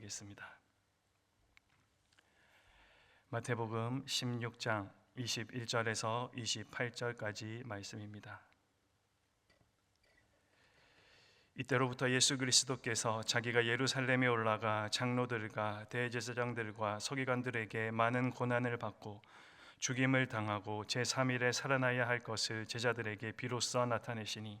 기도하겠습니다. 마태복음 16장 21절에서 28절까지 말씀입니다. 이때로부터 예수 그리스도께서 자기가 예루살렘에 올라가 장로들과 대제사장들과 서기관들에게 많은 고난을 받고 죽임을 당하고 제3일에 살아나야 할 것을 제자들에게 비로소 나타내시니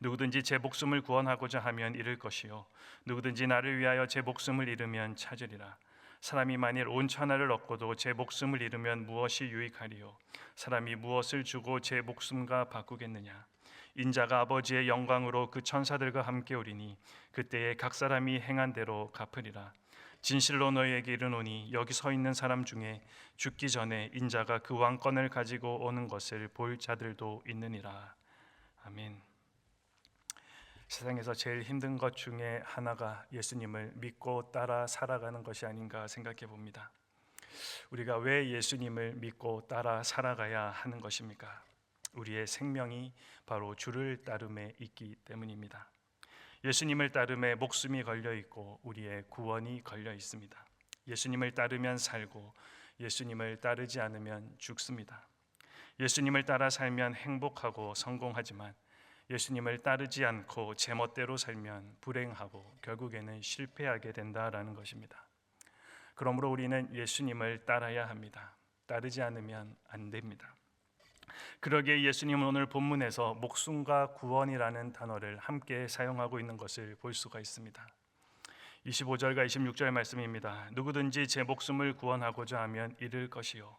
누구든지 제 목숨을 구원하고자 하면 잃을 것이요. 누구든지 나를 위하여 제 목숨을 잃으면 찾으리라. 사람이 만일 온 천하를 얻고도 제 목숨을 잃으면 무엇이 유익하리요? 사람이 무엇을 주고 제 목숨과 바꾸겠느냐? 인자가 아버지의 영광으로 그 천사들과 함께 오리니 그때에 각 사람이 행한 대로 갚으리라. 진실로 너희에게 이르노니 여기 서 있는 사람 중에 죽기 전에 인자가 그 왕권을 가지고 오는 것을 볼 자들도 있느니라. 아멘 세상에서 제일 힘든 것 중에 하나가 예수님을 믿고 따라 살아가는 것이 아닌가 생각해 봅니다. 우리가 왜 예수님을 믿고 따라 살아가야 하는 것입니까? 우리의 생명이 바로 주를 따름에 있기 때문입니다. 예수님을 따름에 목숨이 걸려 있고 우리의 구원이 걸려 있습니다. 예수님을 따르면 살고 예수님을 따르지 않으면 죽습니다. 예수님을 따라 살면 행복하고 성공하지만 예수님을 따르지 않고 제멋대로 살면 불행하고 결국에는 실패하게 된다라는 것입니다. 그러므로 우리는 예수님을 따라야 합니다. 따르지 않으면 안 됩니다. 그러기에 예수님은 오늘 본문에서 목숨과 구원이라는 단어를 함께 사용하고 있는 것을 볼 수가 있습니다. 25절과 26절 말씀입니다. 누구든지 제 목숨을 구원하고자 하면 잃을 것이요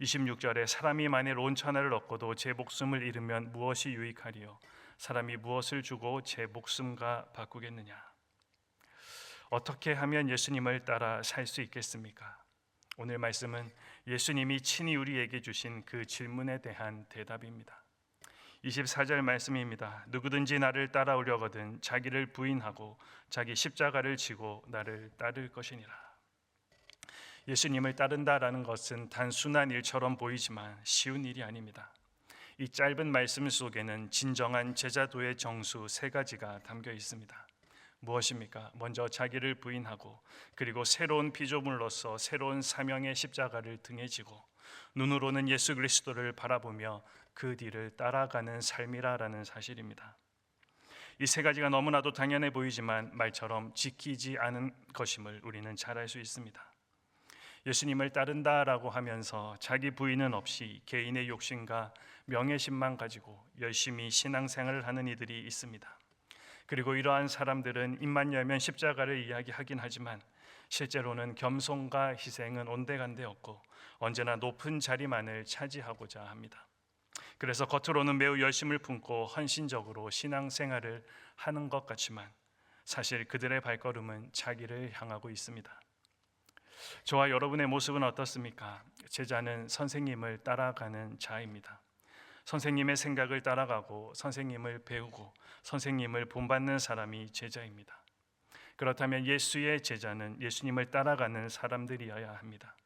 26절에 사람이 만일 온 천하를 얻고도 제 목숨을 잃으면 무엇이 유익하리요 사람이 무엇을 주고 제 목숨과 바꾸겠느냐? 어떻게 하면 예수님을 따라 살 수 있겠습니까? 오늘 말씀은 예수님이 친히 우리에게 주신 그 질문에 대한 대답입니다. 24절 말씀입니다. 누구든지 나를 따라오려거든 자기를 부인하고 자기 십자가를 지고 나를 따를 것이니라. 예수님을 따른다라는 것은 단순한 일처럼 보이지만 쉬운 일이 아닙니다. 이 짧은 말씀 속에는 진정한 제자도의 정수 세 가지가 담겨 있습니다. 무엇입니까? 먼저 자기를 부인하고 그리고 새로운 피조물로서 새로운 사명의 십자가를 등에 지고 눈으로는 예수 그리스도를 바라보며 그 뒤를 따라가는 삶이라라는 사실입니다. 이 세 가지가 너무나도 당연해 보이지만 말처럼 지키지 않은 것임을 우리는 잘 알 수 있습니다. 예수님을 따른다라고 하면서 자기 부인은 없이 개인의 욕심과 명예심만 가지고 열심히 신앙생활을 하는 이들이 있습니다. 그리고 이러한 사람들은 입만 열면 십자가를 이야기하긴 하지만 실제로는 겸손과 희생은 온데간데 없고 언제나 높은 자리만을 차지하고자 합니다. 그래서 겉으로는 매우 열심을 품고 헌신적으로 신앙생활을 하는 것 같지만 사실 그들의 발걸음은 자기를 향하고 있습니다. 저와 여러분의 모습은 어떻습니까? 제자는 선생님을 따라가는 자입니다. 선생님의 생각을 따라가고 선생님을 배우고 선생님을 본받는 사람이 제자입니다. 그렇다면 예수의 제자는 예수님을 따라가는 사람들이어야 합니다.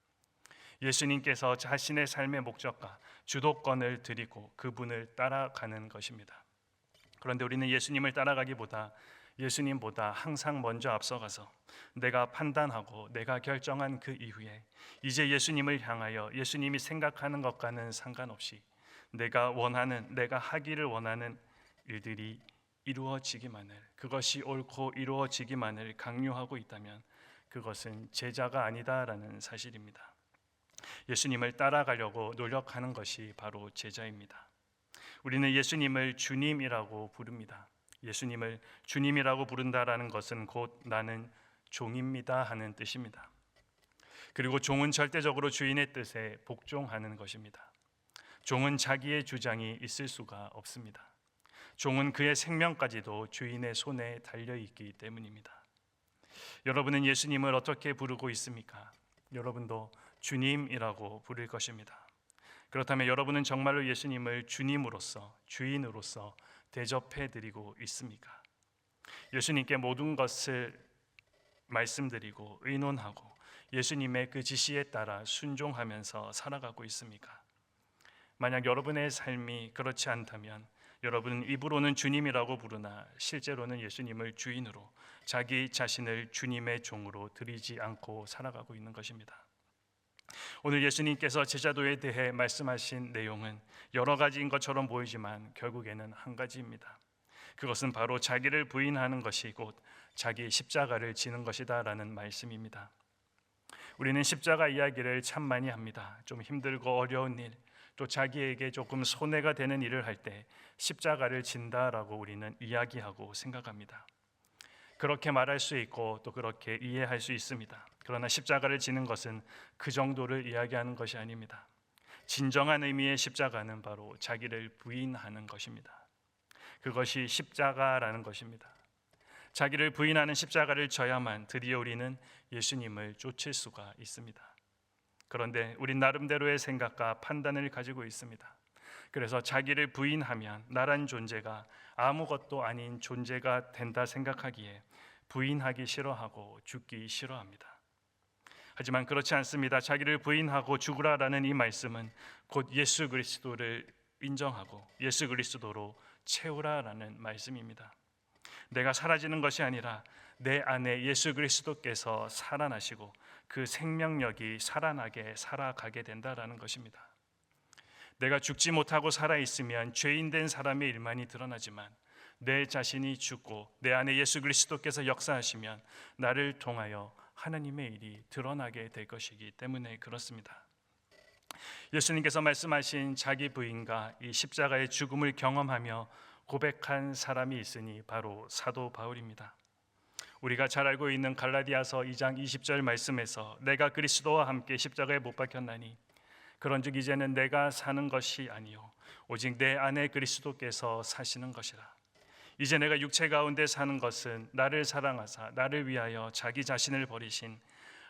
예수님께서 자신의 삶의 목적과 주도권을 드리고 그분을 따라가는 것입니다. 그런데 우리는 예수님을 따라가기보다 예수님보다 항상 먼저 앞서가서 내가 판단하고 내가 결정한 그 이후에 이제 예수님을 향하여 예수님이 생각하는 것과는 상관없이 내가 원하는 내가 하기를 원하는 일들이 이루어지기만을 그것이 옳고 이루어지기만을 강요하고 있다면 그것은 제자가 아니다라는 사실입니다. 예수님을 따라가려고 노력하는 것이 바로 제자입니다. 우리는 예수님을 주님이라고 부릅니다. 예수님을 주님이라고 부른다라는 것은 곧 나는 종입니다 하는 뜻입니다. 그리고 종은 절대적으로 주인의 뜻에 복종하는 것입니다. 종은 자기의 주장이 있을 수가 없습니다. 종은 그의 생명까지도 주인의 손에 달려 있기 때문입니다. 여러분은 예수님을 어떻게 부르고 있습니까? 여러분도 주님이라고 부를 것입니다. 그렇다면 여러분은 정말로 예수님을 주님으로서 주인으로서 대접해 드리고 있습니까? 예수님께 모든 것을 말씀드리고 의논하고 예수님의 그 지시에 따라 순종하면서 살아가고 있습니까? 만약 여러분의 삶이 그렇지 않다면 여러분은 입으로는 주님이라고 부르나 실제로는 예수님을 주인으로 자기 자신을 주님의 종으로 드리지 않고 살아가고 있는 것입니다. 오늘 예수님께서 제자도에 대해 말씀하신 내용은 여러 가지인 것처럼 보이지만 결국에는 한 가지입니다. 그것은 바로 자기를 부인하는 것이 곧 자기 십자가를 지는 것이다라는 말씀입니다. 우리는 십자가 이야기를 참 많이 합니다. 좀 힘들고 어려운 일, 또 자기에게 조금 손해가 되는 일을 할 때 십자가를 진다라고 우리는 이야기하고 생각합니다. 그렇게 말할 수 있고 또 그렇게 이해할 수 있습니다. 그러나 십자가를 지는 것은 그 정도를 이야기하는 것이 아닙니다. 진정한 의미의 십자가는 바로 자기를 부인하는 것입니다. 그것이 십자가라는 것입니다. 자기를 부인하는 십자가를 져야만 드디어 우리는 예수님을 쫓을 수가 있습니다. 그런데 우린 나름대로의 생각과 판단을 가지고 있습니다. 그래서 자기를 부인하면 나란 존재가 아무것도 아닌 존재가 된다 생각하기에 부인하기 싫어하고 죽기 싫어합니다. 하지만 그렇지 않습니다. 자기를 부인하고 죽으라라는 이 말씀은 곧 예수 그리스도를 인정하고 예수 그리스도로 채우라라는 말씀입니다. 내가 사라지는 것이 아니라 내 안에 예수 그리스도께서 살아나시고 그 생명력이 살아나게 살아가게 된다라는 것입니다. 내가 죽지 못하고 살아 있으면 죄인 된 사람의 일만이 드러나지만 내 자신이 죽고 내 안에 예수 그리스도께서 역사하시면 나를 통하여 하나님의 일이 드러나게 될 것이기 때문에 그렇습니다. 예수님께서 말씀하신 자기 부인과 이 십자가의 죽음을 경험하며 고백한 사람이 있으니 바로 사도 바울입니다. 우리가 잘 알고 있는 갈라디아서 2장 20절 말씀에서 내가 그리스도와 함께 십자가에 못 박혔나니 그런즉 이제는 내가 사는 것이 아니요 오직 내 안에 그리스도께서 사시는 것이라 이제 내가 육체 가운데 사는 것은 나를 사랑하사 나를 위하여 자기 자신을 버리신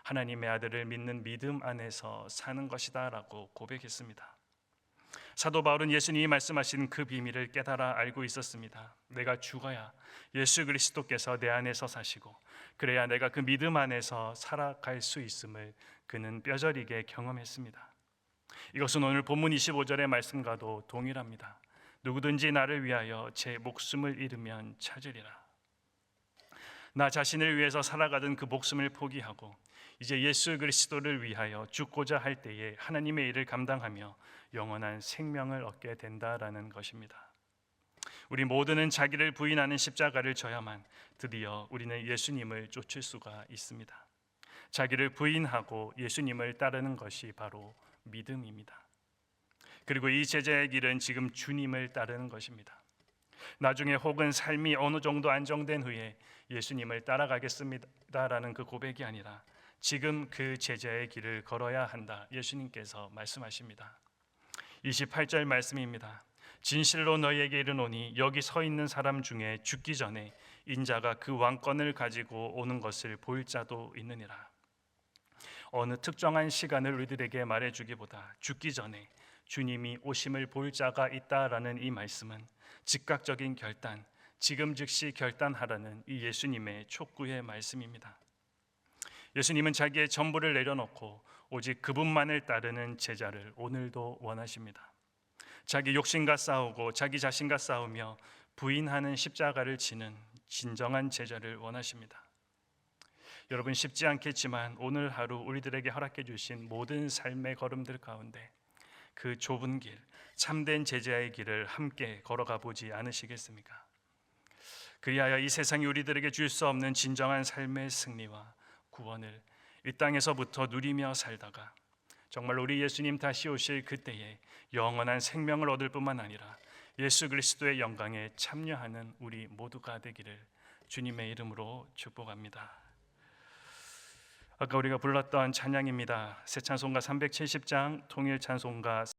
하나님의 아들을 믿는 믿음 안에서 사는 것이다라고 고백했습니다. 사도 바울은 예수님이 말씀하신 그 비밀을 깨달아 알고 있었습니다. 내가 죽어야 예수 그리스도께서 내 안에서 사시고 그래야 내가 그 믿음 안에서 살아갈 수 있음을 그는 뼈저리게 경험했습니다. 이것은 오늘 본문 25절의 말씀과도 동일합니다. 누구든지 나를 위하여 제 목숨을 잃으면 찾으리라. 나 자신을 위해서 살아가던 그 목숨을 포기하고 이제 예수 그리스도를 위하여 죽고자 할 때에 하나님의 일을 감당하며 영원한 생명을 얻게 된다라는 것입니다. 우리 모두는 자기를 부인하는 십자가를 져야만 드디어 우리는 예수님을 쫓을 수가 있습니다. 자기를 부인하고 예수님을 따르는 것이 바로 믿음입니다. 그리고 이 제자의 길은 지금 주님을 따르는 것입니다. 나중에 혹은 삶이 어느 정도 안정된 후에 예수님을 따라가겠습니다라는 그 고백이 아니라 지금 그 제자의 길을 걸어야 한다. 예수님께서 말씀하십니다. 28절 말씀입니다. 진실로 너희에게 이르노니 여기 서 있는 사람 중에 죽기 전에 인자가 그 왕권을 가지고 오는 것을 볼 자도 있느니라. 어느 특정한 시간을 우리들에게 말해 주기보다 죽기 전에 주님이 오심을 볼 자가 있다라는 이 말씀은 즉각적인 결단, 지금 즉시 결단하라는 이 예수님의 촉구의 말씀입니다. 예수님은 자기의 전부를 내려놓고 오직 그분만을 따르는 제자를 오늘도 원하십니다. 자기 욕심과 싸우고 자기 자신과 싸우며 부인하는 십자가를 지는 진정한 제자를 원하십니다. 여러분 쉽지 않겠지만 오늘 하루 우리들에게 허락해 주신 모든 삶의 걸음들 가운데 그 좁은 길, 참된 제자의 길을 함께 걸어가 보지 않으시겠습니까? 그리하여 이 세상이 우리들에게 줄 수 없는 진정한 삶의 승리와 구원을 이 땅에서부터 누리며 살다가 정말 우리 예수님 다시 오실 그때에 영원한 생명을 얻을 뿐만 아니라 예수 그리스도의 영광에 참여하는 우리 모두가 되기를 주님의 이름으로 축복합니다. 아까 우리가 불렀던 찬양입니다. 새 찬송가 370장 통일 찬송가